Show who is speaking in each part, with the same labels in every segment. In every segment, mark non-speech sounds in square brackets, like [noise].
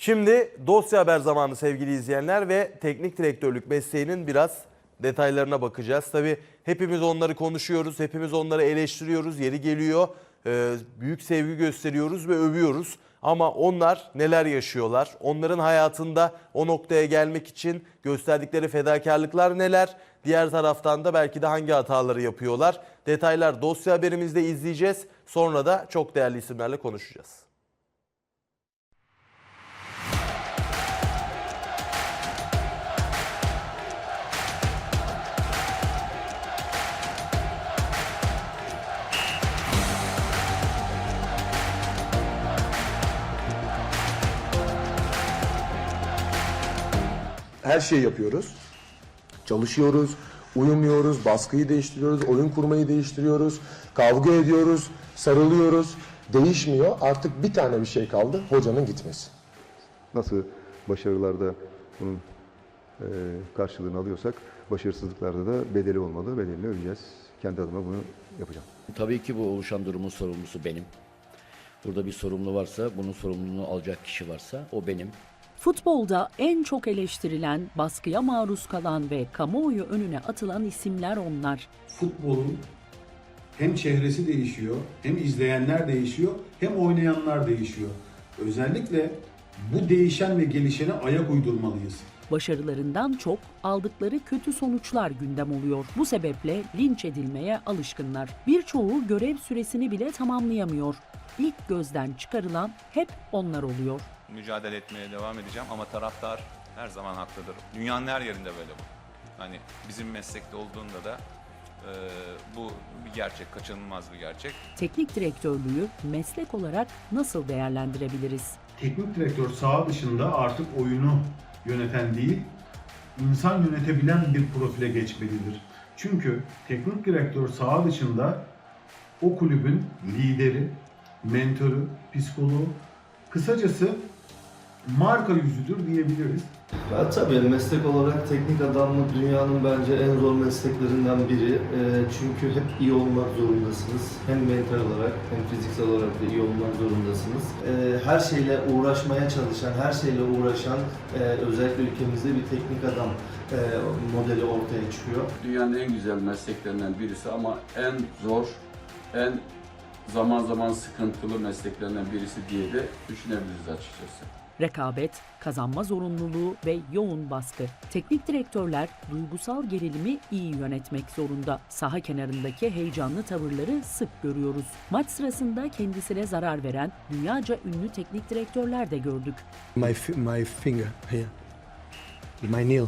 Speaker 1: Şimdi dosya haber zamanı sevgili izleyenler ve teknik direktörlük mesleğinin biraz detaylarına bakacağız. Tabii hepimiz onları konuşuyoruz, hepimiz onları eleştiriyoruz, yeri geliyor. e, büyük sevgi gösteriyoruz ve övüyoruz. Ama onlar neler yaşıyorlar? Onların hayatında o noktaya gelmek için gösterdikleri fedakarlıklar neler? Diğer taraftan da belki de hangi hataları yapıyorlar? Detaylar dosya haberimizde izleyeceğiz. Sonra da çok değerli isimlerle konuşacağız.
Speaker 2: Her şeyi yapıyoruz. Çalışıyoruz, uyumuyoruz, baskıyı değiştiriyoruz, oyun kurmayı değiştiriyoruz, kavga ediyoruz, sarılıyoruz. Değişmiyor. Artık bir tane bir şey kaldı. Hocanın gitmesi.
Speaker 3: Nasıl başarılarda bunun e, karşılığını alıyorsak başarısızlıklarda da bedeli olmalı. Bedelini ödeyeceğiz. Kendi adıma bunu yapacağım.
Speaker 4: Tabii ki bu oluşan durumun sorumlusu benim. Burada bir sorumlu varsa, bunun sorumluluğunu alacak kişi varsa o benim.
Speaker 5: Futbolda en çok eleştirilen, baskıya maruz kalan ve kamuoyu önüne atılan isimler onlar.
Speaker 6: futbolun hem çehresi değişiyor, hem izleyenler değişiyor, hem oynayanlar değişiyor. Özellikle bu değişen ve gelişene ayak uydurmalıyız.
Speaker 5: Başarılarından çok aldıkları kötü sonuçlar gündem oluyor. Bu sebeple linç edilmeye alışkınlar. Birçoğu görev süresini bile tamamlayamıyor. İlk gözden çıkarılan hep onlar oluyor.
Speaker 7: Mücadele etmeye devam edeceğim ama taraftar her zaman haklıdır. Dünyanın her yerinde böyle bu. Hani bizim meslekte olduğunda da e, bu bir gerçek, kaçınılmaz bir gerçek.
Speaker 5: Teknik direktörlüğü meslek olarak nasıl değerlendirebiliriz?
Speaker 6: Teknik direktör saha dışında artık oyunu yöneten değil, insan yönetebilen bir profile geçmelidir. Çünkü teknik direktör saha dışında o kulübün lideri, mentörü, psikoloğu, kısacası marka yüzüdür diyebiliriz.
Speaker 8: Ya tabii meslek olarak teknik adamlık dünyanın bence en zor mesleklerinden biri. Ee, çünkü hep iyi olmak zorundasınız. Hem mental olarak hem fiziksel olarak da iyi olmak zorundasınız. Ee, her şeyle uğraşmaya çalışan, her şeyle uğraşan e, özellikle ülkemizde bir teknik adam e, modeli ortaya çıkıyor.
Speaker 9: Dünyanın en güzel mesleklerinden birisi ama en zor, en zaman zaman sıkıntılı mesleklerinden birisi diye de düşünebiliriz açıkçası.
Speaker 5: Rekabet, kazanma zorunluluğu ve yoğun baskı. Teknik direktörler duygusal gerilimi iyi yönetmek zorunda. Saha kenarındaki heyecanlı tavırları sık görüyoruz. Maç sırasında kendisine zarar veren dünyaca ünlü teknik direktörler de gördük.
Speaker 10: my my finger here, my nail.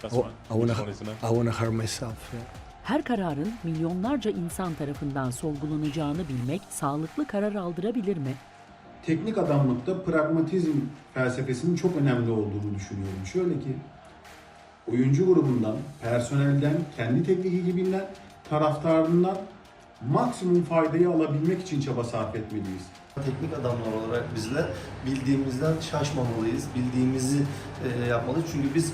Speaker 11: That's
Speaker 10: I, wanna? I wanna hurt myself. Yeah.
Speaker 5: Her kararın milyonlarca insan tarafından sorgulanacağını bilmek sağlıklı karar aldırabilir mi?
Speaker 6: Teknik adamlıkta pragmatizm felsefesinin çok önemli olduğunu düşünüyorum. Şöyle ki oyuncu grubundan, personelden, kendi teknik ekibinden, taraftarından maksimum faydayı alabilmek için çaba sarf etmeliyiz.
Speaker 8: Teknik adamlar olarak bizler bildiğimizden şaşmamalıyız. Bildiğimizi e, yapmalıyız. Çünkü biz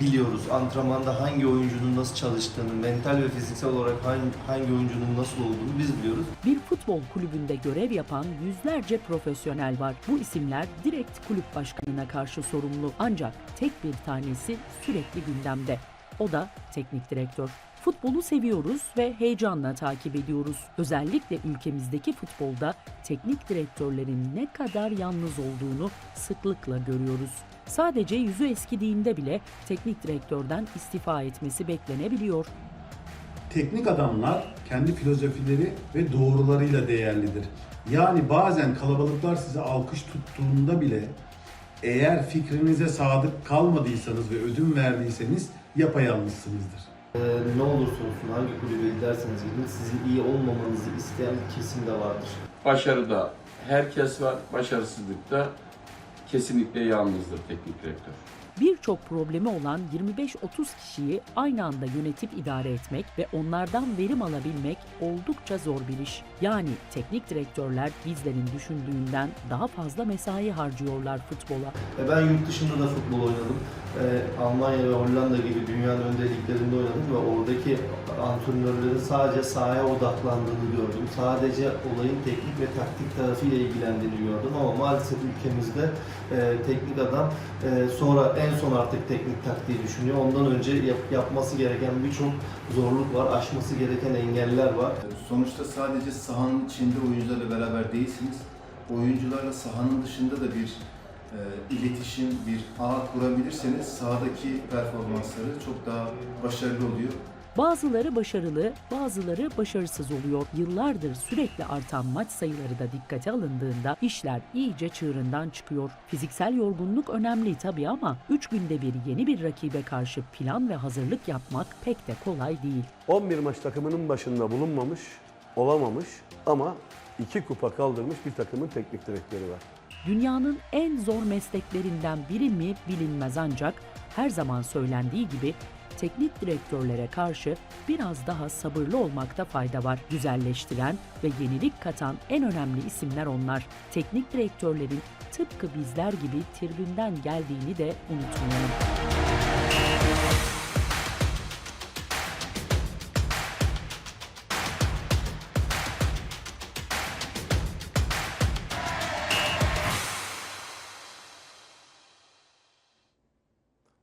Speaker 8: biliyoruz antrenmanda hangi oyuncunun nasıl çalıştığını, mental ve fiziksel olarak hangi, hangi oyuncunun nasıl olduğunu biz biliyoruz.
Speaker 5: Bir futbol kulübünde görev yapan yüzlerce profesyonel var. Bu isimler direkt kulüp başkanına karşı sorumlu. Ancak tek bir tanesi sürekli gündemde. O da teknik direktör. Futbolu seviyoruz ve heyecanla takip ediyoruz. Özellikle ülkemizdeki futbolda teknik direktörlerin ne kadar yalnız olduğunu sıklıkla görüyoruz. Sadece yüzü eskidiğinde bile teknik direktörden istifa etmesi beklenebiliyor.
Speaker 6: Teknik adamlar kendi filozofileri ve doğrularıyla değerlidir. Yani bazen kalabalıklar size alkış tuttuğunda bile eğer fikrinize sadık kalmadıysanız ve ödün verdiyseniz yapayalnızsınızdır.
Speaker 8: E, ne olursa olsun hangi kulübe giderseniz gidin sizin iyi olmamanızı isteyen bir kesim de vardır.
Speaker 9: Başarıda herkes var, başarısızlıkta kesinlikle yalnızdır teknik direktör.
Speaker 5: Birçok problemi olan 25-30 kişiyi aynı anda yönetip idare etmek ve onlardan verim alabilmek oldukça zor bir iş. Yani teknik direktörler bizlerin düşündüğünden daha fazla mesai harcıyorlar futbola.
Speaker 8: E, Ben yurt dışında da futbol oynadım. E, Almanya ve Hollanda gibi dünyanın önde liglerinde oynadım ve oradaki antrenörlerin sadece sahaya odaklandığını gördüm. Sadece olayın teknik ve taktik tarafıyla ilgilendiğini gördüm ama maalesef ülkemizde e, teknik adam sonra en son artık teknik taktiği düşünüyor. Ondan önce yap- yapması gereken birçok zorluk var, aşması gereken engeller var.
Speaker 11: Sonuçta sadece sahanın içinde oyuncularla beraber değilsiniz. Oyuncularla sahanın dışında da bir e, iletişim, bir ağ kurabilirseniz sahadaki performansları çok daha başarılı oluyor.
Speaker 5: Bazıları başarılı, bazıları başarısız oluyor. Yıllardır sürekli artan maç sayıları da dikkate alındığında işler iyice çığırından çıkıyor. Fiziksel yorgunluk önemli tabii ama 3 günde bir yeni bir rakibe karşı plan ve hazırlık yapmak pek de kolay değil.
Speaker 10: 11 maç takımının başında bulunmamış, olamamış ama iki kupa kaldırmış bir takımın teknik direktörü var.
Speaker 5: Dünyanın en zor mesleklerinden biri mi bilinmez ancak her zaman söylendiği gibi teknik direktörlere karşı biraz daha sabırlı olmakta fayda var. Güzelleştiren ve yenilik katan en önemli isimler onlar. Teknik direktörlerin tıpkı bizler gibi tribünden geldiğini de unutmayalım.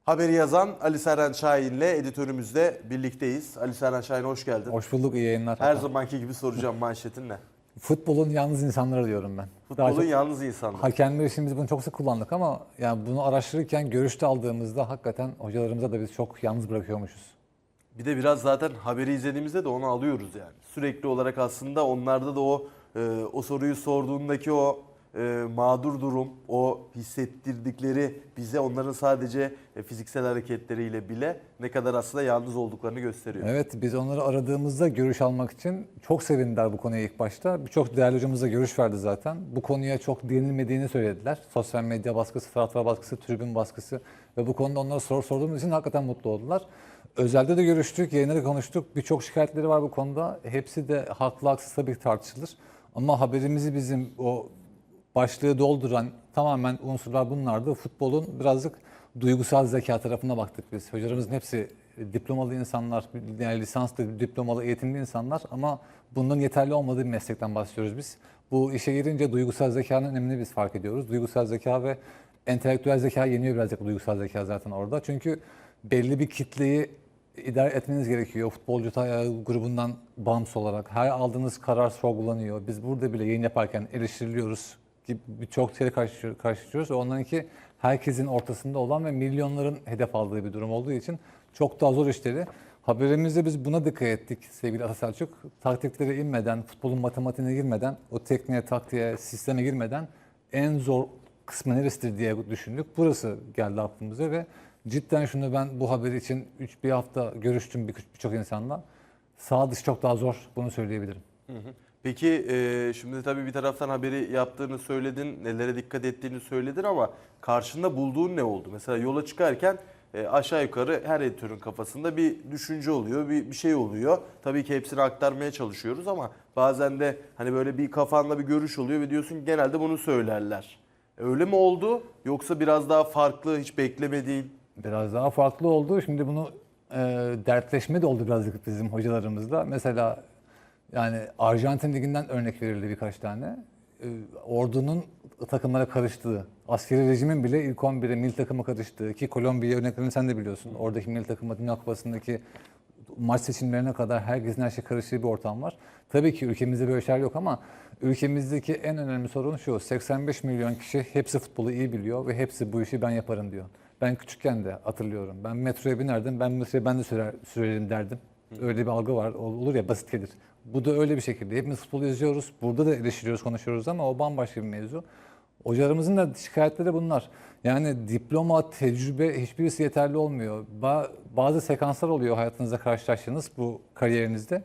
Speaker 1: Haberi yazan Ali Seren Şahin'le editörümüzle birlikteyiz. Ali Seren Şahin hoş geldin.
Speaker 12: Hoş bulduk, iyi yayınlar.
Speaker 1: Her zamanki gibi soracağım manşetin ne?
Speaker 12: Futbolun yalnız insanları diyorum ben.
Speaker 1: Futbolun
Speaker 12: çok
Speaker 1: yalnız insanlar.
Speaker 12: hakemler için biz bunu çok sık kullandık ama yani bunu araştırırken görüşte aldığımızda hakikaten hocalarımıza da biz çok yalnız bırakıyormuşuz.
Speaker 1: Bir de biraz zaten haberi izlediğimizde de onu alıyoruz yani. Sürekli olarak aslında onlarda da o e, o soruyu sorduğundaki o e, mağdur durum, o hissettirdikleri bize onların sadece e, fiziksel hareketleriyle bile ne kadar aslında yalnız olduklarını gösteriyor.
Speaker 12: Evet biz onları aradığımızda görüş almak için çok sevindiler bu konuya ilk başta. Birçok değerli hocamız da görüş verdi zaten. Bu konuya çok değinilmediğini söylediler. Sosyal medya baskısı, taraftar baskısı, tribün baskısı ve bu konuda onlara soru sorduğumuz için hakikaten mutlu oldular. Özelde de görüştük, yayında da konuştuk. Birçok şikayetleri var bu konuda. Hepsi de haklı haksız tabii tartışılır. Ama haberimizi bizim o başlığı dolduran tamamen unsurlar bunlardı. Futbolun birazcık duygusal zeka tarafına baktık biz. Hocalarımızın hepsi diplomalı insanlar, yani lisanslı, diplomalı, eğitimli insanlar ama bunların yeterli olmadığı bir meslekten bahsediyoruz biz. Bu işe girince duygusal zekanın önemini biz fark ediyoruz. Duygusal zeka ve entelektüel zeka yeniyor birazcık duygusal zeka zaten orada. Çünkü belli bir kitleyi idare etmeniz gerekiyor. Futbolcu grubundan bağımsız olarak. Her aldığınız karar sorgulanıyor. Biz burada bile yayın yaparken eleştiriliyoruz. Birçok şeyle karşı, karşılaşıyoruz. Onlarınki herkesin ortasında olan ve milyonların hedef aldığı bir durum olduğu için çok daha zor işleri. Haberimizde biz buna dikkat ettik sevgili Ata Selçuk. Taktiklere inmeden, futbolun matematiğine girmeden, o tekniğe, taktiğe, sisteme girmeden en zor kısmı neresidir diye düşündük. Burası geldi aklımıza ve cidden şunu ben bu haberi için 3 bir hafta görüştüm bir- birçok insanla. Sağ dışı çok daha zor bunu söyleyebilirim.
Speaker 1: Peki e, şimdi tabii bir taraftan haberi yaptığını söyledin, nelere dikkat ettiğini söyledin ama karşında bulduğun ne oldu? Mesela yola çıkarken e, aşağı yukarı her editörün kafasında bir düşünce oluyor, bir, bir şey oluyor. Tabii ki hepsini aktarmaya çalışıyoruz ama bazen de hani böyle bir kafanda bir görüş oluyor ve diyorsun genelde bunu söylerler. Öyle mi oldu yoksa biraz daha farklı, hiç beklemediğin?
Speaker 12: Biraz daha farklı oldu. Şimdi bunu e, dertleşme de oldu birazcık bizim hocalarımızla. Mesela yani Arjantin Ligi'nden örnek verildi birkaç tane. E, ordunun takımlara karıştığı, askeri rejimin bile ilk 11'e mil takımı karıştığı ki Kolombiya örneklerini sen de biliyorsun. Oradaki mil takımı Dünya Kupası'ndaki maç seçimlerine kadar herkesin her şey karıştığı bir ortam var. Tabii ki ülkemizde böyle şeyler yok ama ülkemizdeki en önemli sorun şu. 85 milyon kişi hepsi futbolu iyi biliyor ve hepsi bu işi ben yaparım diyor. Ben küçükken de hatırlıyorum. Ben metroya binerdim. Ben metroya ben de sürer, sürerim derdim. Öyle bir algı var. Olur ya basit gelir. Bu da öyle bir şekilde. Hepimiz futbolu izliyoruz. Burada da eleştiriyoruz, konuşuyoruz ama o bambaşka bir mevzu. Hocalarımızın da şikayetleri bunlar. Yani diploma, tecrübe hiçbirisi yeterli olmuyor. Ba- bazı sekanslar oluyor hayatınızda karşılaştığınız bu kariyerinizde.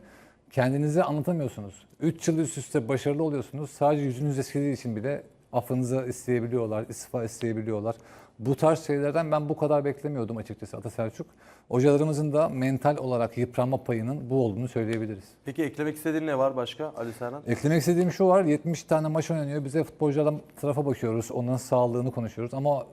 Speaker 12: Kendinize anlatamıyorsunuz. 3 yıl üst üste başarılı oluyorsunuz. Sadece yüzünüz eskildiği için bile affınızı isteyebiliyorlar, istifa isteyebiliyorlar. Bu tarz şeylerden ben bu kadar beklemiyordum açıkçası Ata Selçuk. Hocalarımızın da mental olarak yıpranma payının bu olduğunu söyleyebiliriz.
Speaker 1: Peki eklemek istediğin ne var başka Ali Serhan?
Speaker 12: Eklemek istediğim şu var, 70 tane maç oynanıyor. Bize futbolculardan tarafa bakıyoruz, onların sağlığını konuşuyoruz. Ama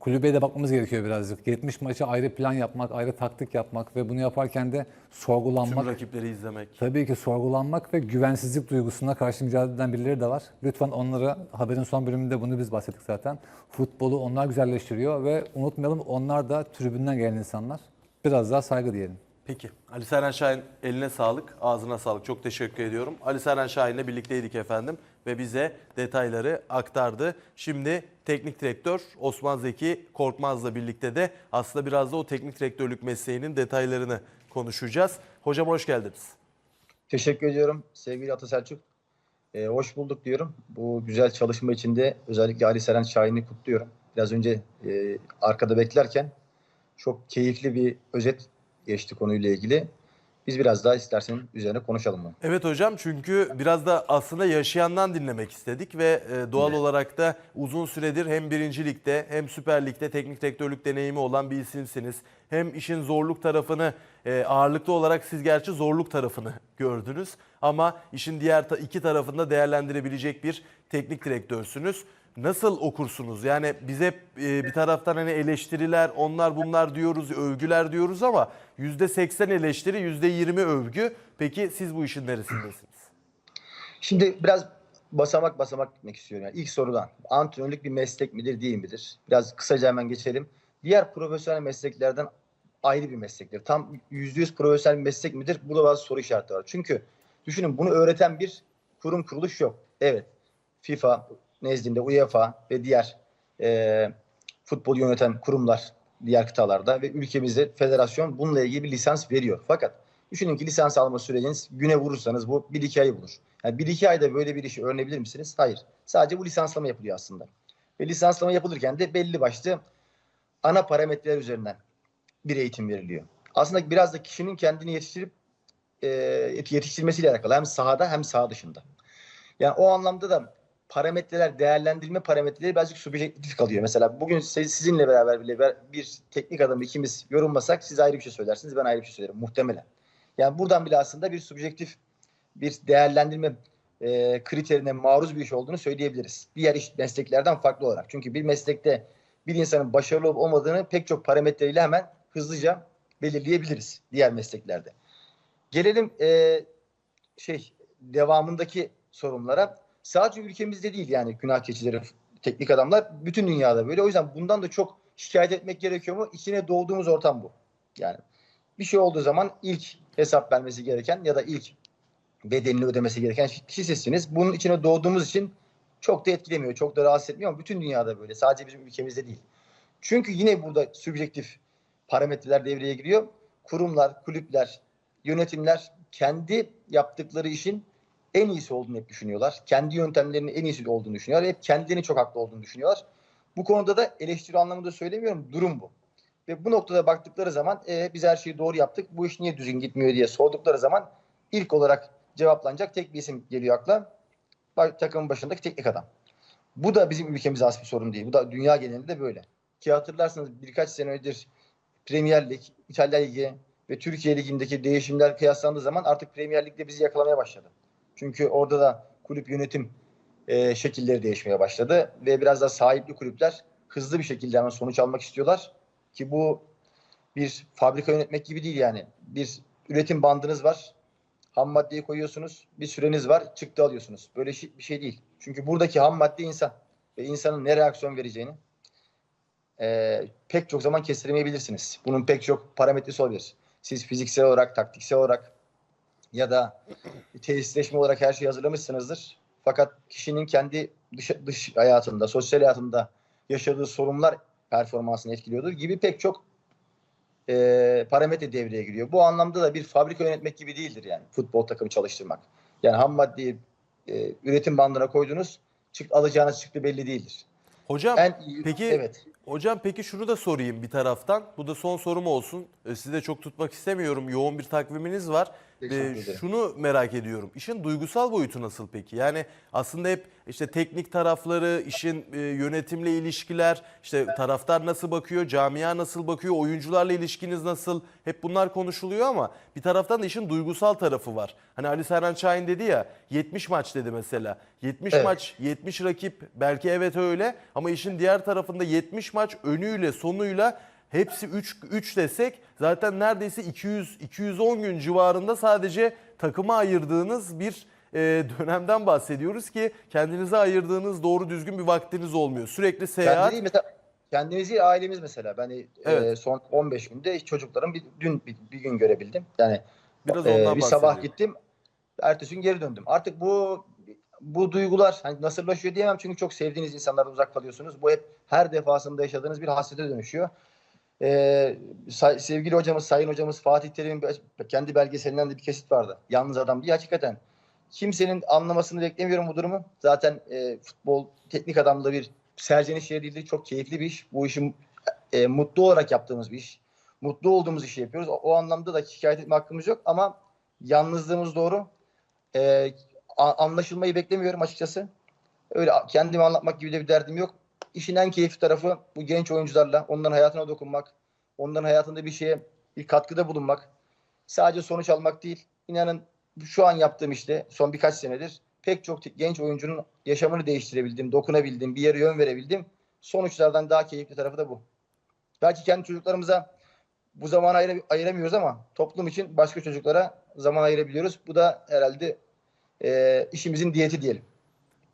Speaker 12: kulübe de bakmamız gerekiyor birazcık. 70 maça ayrı plan yapmak, ayrı taktik yapmak ve bunu yaparken de
Speaker 1: Tüm
Speaker 12: sorgulanmak.
Speaker 1: rakipleri izlemek.
Speaker 12: Tabii ki sorgulanmak ve güvensizlik duygusuna karşı mücadele eden birileri de var. Lütfen onlara haberin son bölümünde bunu biz bahsettik zaten. Futbolu onlar güzelleştiriyor ve unutmayalım onlar da tribünden gelen insanlar. Biraz daha saygı diyelim.
Speaker 1: Peki. Ali Serhan Şahin eline sağlık, ağzına sağlık. Çok teşekkür ediyorum. Ali Serhan Şahin'le birlikteydik efendim ve bize detayları aktardı. Şimdi teknik direktör Osman Zeki Korkmaz'la birlikte de aslında biraz da o teknik direktörlük mesleğinin detaylarını konuşacağız. Hocam hoş geldiniz.
Speaker 13: Teşekkür ediyorum sevgili Ata Selçuk. Ee, hoş bulduk diyorum. Bu güzel çalışma için de özellikle Ali Seren Şahin'i kutluyorum. Biraz önce e, arkada beklerken çok keyifli bir özet geçti konuyla ilgili. Biz biraz daha istersen üzerine konuşalım mı?
Speaker 1: Evet hocam çünkü biraz da aslında yaşayandan dinlemek istedik ve e, doğal olarak da uzun süredir hem birinci ligde hem Süper Lig'de teknik direktörlük deneyimi olan bir isimsiniz. Hem işin zorluk tarafını e, ağırlıklı olarak siz gerçi zorluk tarafını [laughs] gördünüz ama işin diğer iki tarafında değerlendirebilecek bir teknik direktörsünüz. Nasıl okursunuz? Yani biz hep e, bir taraftan hani eleştiriler, onlar bunlar diyoruz, övgüler diyoruz ama %80 eleştiri, %20 övgü. Peki siz bu işin neresindesiniz?
Speaker 13: Şimdi biraz basamak basamak gitmek istiyorum. Yani ilk sorudan. Antrenörlük bir meslek midir değil midir? Biraz kısaca hemen geçelim. Diğer profesyonel mesleklerden ayrı bir meslektir. Tam %100 profesyonel bir meslek midir? Burada bazı soru işareti var. Çünkü düşünün bunu öğreten bir kurum kuruluş yok. Evet. FIFA nezdinde UEFA ve diğer e, futbolu yöneten kurumlar diğer kıtalarda ve ülkemizde federasyon bununla ilgili bir lisans veriyor. Fakat düşünün ki lisans alma süreciniz güne vurursanız bu 1-2 ayı bulur. Yani 1-2 ayda böyle bir işi öğrenebilir misiniz? Hayır. Sadece bu lisanslama yapılıyor aslında. Ve lisanslama yapılırken de belli başlı ana parametreler üzerinden bir eğitim veriliyor. Aslında biraz da kişinin kendini yetiştirip e, yetiştirmesiyle alakalı hem sahada hem saha dışında. Yani o anlamda da parametreler, değerlendirme parametreleri birazcık subjektif kalıyor. Mesela bugün siz- sizinle beraber bile bir teknik adamı ikimiz yorumlasak siz ayrı bir şey söylersiniz, ben ayrı bir şey söylerim muhtemelen. Yani buradan bile aslında bir subjektif bir değerlendirme e, kriterine maruz bir iş olduğunu söyleyebiliriz. Diğer iş mesleklerden farklı olarak. Çünkü bir meslekte bir insanın başarılı olup olmadığını pek çok parametreyle hemen hızlıca belirleyebiliriz diğer mesleklerde. Gelelim e, şey devamındaki sorunlara. Sadece ülkemizde değil yani günah keçileri, teknik adamlar bütün dünyada böyle. O yüzden bundan da çok şikayet etmek gerekiyor mu? İçine doğduğumuz ortam bu. Yani bir şey olduğu zaman ilk hesap vermesi gereken ya da ilk bedelini ödemesi gereken kişi sizsiniz. Bunun içine doğduğumuz için çok da etkilemiyor, çok da rahatsız etmiyor ama bütün dünyada böyle. Sadece bizim ülkemizde değil. Çünkü yine burada subjektif parametreler devreye giriyor. Kurumlar, kulüpler, yönetimler kendi yaptıkları işin en iyisi olduğunu hep düşünüyorlar. Kendi yöntemlerinin en iyisi olduğunu düşünüyorlar. Hep kendilerinin çok haklı olduğunu düşünüyorlar. Bu konuda da eleştiri anlamında söylemiyorum. Durum bu. Ve bu noktada baktıkları zaman e, biz her şeyi doğru yaptık. Bu iş niye düzgün gitmiyor diye sordukları zaman ilk olarak cevaplanacak tek bir isim geliyor akla. Takımın başındaki teknik adam. Bu da bizim ülkemize has bir sorun değil. Bu da dünya genelinde de böyle. Ki hatırlarsanız birkaç sene öncedir Premier Lig, İtalya Ligi ve Türkiye Ligi'ndeki değişimler kıyaslandığı zaman artık Premier Lig'de bizi yakalamaya başladı. Çünkü orada da kulüp yönetim e, şekilleri değişmeye başladı ve biraz da sahipli kulüpler hızlı bir şekilde hemen sonuç almak istiyorlar ki bu bir fabrika yönetmek gibi değil yani. Bir üretim bandınız var. Ham maddeyi koyuyorsunuz. Bir süreniz var. Çıktı alıyorsunuz. Böyle bir şey değil. Çünkü buradaki ham madde insan. Ve insanın ne reaksiyon vereceğini e, pek çok zaman kestiremeyebilirsiniz. Bunun pek çok parametresi olabilir. Siz fiziksel olarak, taktiksel olarak ya da tesisleşme olarak her şeyi hazırlamışsınızdır. Fakat kişinin kendi dış, dış hayatında, sosyal hayatında yaşadığı sorunlar performansını etkiliyordur gibi pek çok e, parametre devreye giriyor. Bu anlamda da bir fabrika yönetmek gibi değildir yani futbol takımı çalıştırmak. Yani ham maddeyi e, üretim bandına koydunuz, çık, alacağınız çıktı belli değildir.
Speaker 1: Hocam
Speaker 13: En
Speaker 1: peki
Speaker 13: evet.
Speaker 1: hocam peki şunu da sorayım bir taraftan. Bu da son sorum olsun. Ee, Sizi de çok tutmak istemiyorum. Yoğun bir takviminiz var. Ee, şunu merak ediyorum. İşin duygusal boyutu nasıl peki? Yani aslında hep işte teknik tarafları, işin e, yönetimle ilişkiler, işte taraftar nasıl bakıyor, camia nasıl bakıyor, oyuncularla ilişkiniz nasıl? Hep bunlar konuşuluyor ama bir taraftan da işin duygusal tarafı var. Hani Ali Serhan Şahin dedi ya 70 maç dedi mesela. 70
Speaker 13: Evet.
Speaker 1: maç, 70 rakip belki evet öyle ama işin diğer tarafında 70 maç önüyle sonuyla Hepsi 3 3 desek zaten neredeyse 200 210 gün civarında sadece takıma ayırdığınız bir e, dönemden bahsediyoruz ki kendinize ayırdığınız doğru düzgün bir vaktiniz olmuyor. Sürekli seyahat.
Speaker 13: Kendini mesela kendimiz değil ailemiz mesela. Ben e,
Speaker 1: Evet.
Speaker 13: son 15 günde çocuklarım bir, dün bir, bir gün görebildim. Yani
Speaker 1: Biraz
Speaker 13: e,
Speaker 1: ondan
Speaker 13: bir sabah gittim. Ertesi gün geri döndüm. Artık bu bu duygular hani nasırlaşıyor diyemem çünkü çok sevdiğiniz insanlardan uzak kalıyorsunuz. Bu hep her defasında yaşadığınız bir hasrete dönüşüyor. Say- sevgili hocamız, sayın hocamız Fatih Terim'in kendi belgeselinden de bir kesit vardı. Yalnız adam diye hakikaten. Kimsenin anlamasını beklemiyorum bu durumu. Zaten e, futbol teknik adamda bir serceniş şey değildir. Çok keyifli bir iş. Bu işi e, mutlu olarak yaptığımız bir iş. Mutlu olduğumuz işi yapıyoruz. O, o anlamda da şikayet etme hakkımız yok ama yalnızlığımız doğru. E, anlaşılmayı beklemiyorum açıkçası. Öyle kendimi anlatmak gibi de bir derdim yok. İşin en keyifli tarafı bu genç oyuncularla onların hayatına dokunmak, onların hayatında bir şeye bir katkıda bulunmak. Sadece sonuç almak değil. İnanın şu an yaptığım işte son birkaç senedir pek çok genç oyuncunun yaşamını değiştirebildim, dokunabildim, bir yere yön verebildim. Sonuçlardan daha keyifli tarafı da bu. Belki kendi çocuklarımıza bu zamanı ayıra- ayıramıyoruz ama toplum için başka çocuklara zaman ayırabiliyoruz. Bu da herhalde e, işimizin diyeti diyelim.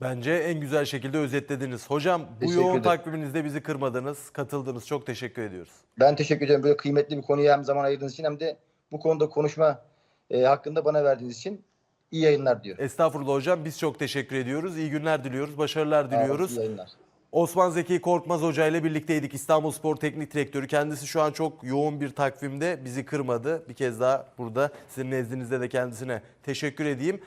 Speaker 1: Bence en güzel şekilde özetlediniz. Hocam bu
Speaker 13: Teşekkür
Speaker 1: yoğun
Speaker 13: ederim.
Speaker 1: takviminizde bizi kırmadınız, katıldınız. Çok teşekkür ediyoruz.
Speaker 13: Ben teşekkür ederim böyle kıymetli bir konuya hem zaman ayırdığınız için hem de bu konuda konuşma e, hakkında bana verdiğiniz için iyi yayınlar diyorum.
Speaker 1: Estağfurullah hocam biz çok teşekkür ediyoruz. İyi günler diliyoruz, başarılar diliyoruz.
Speaker 13: İyi yayınlar.
Speaker 1: Osman Zeki Korkmaz Hoca ile birlikteydik. İstanbul Spor Teknik Direktörü. Kendisi şu an çok yoğun bir takvimde bizi kırmadı. Bir kez daha burada sizin nezdinizde de kendisine teşekkür edeyim.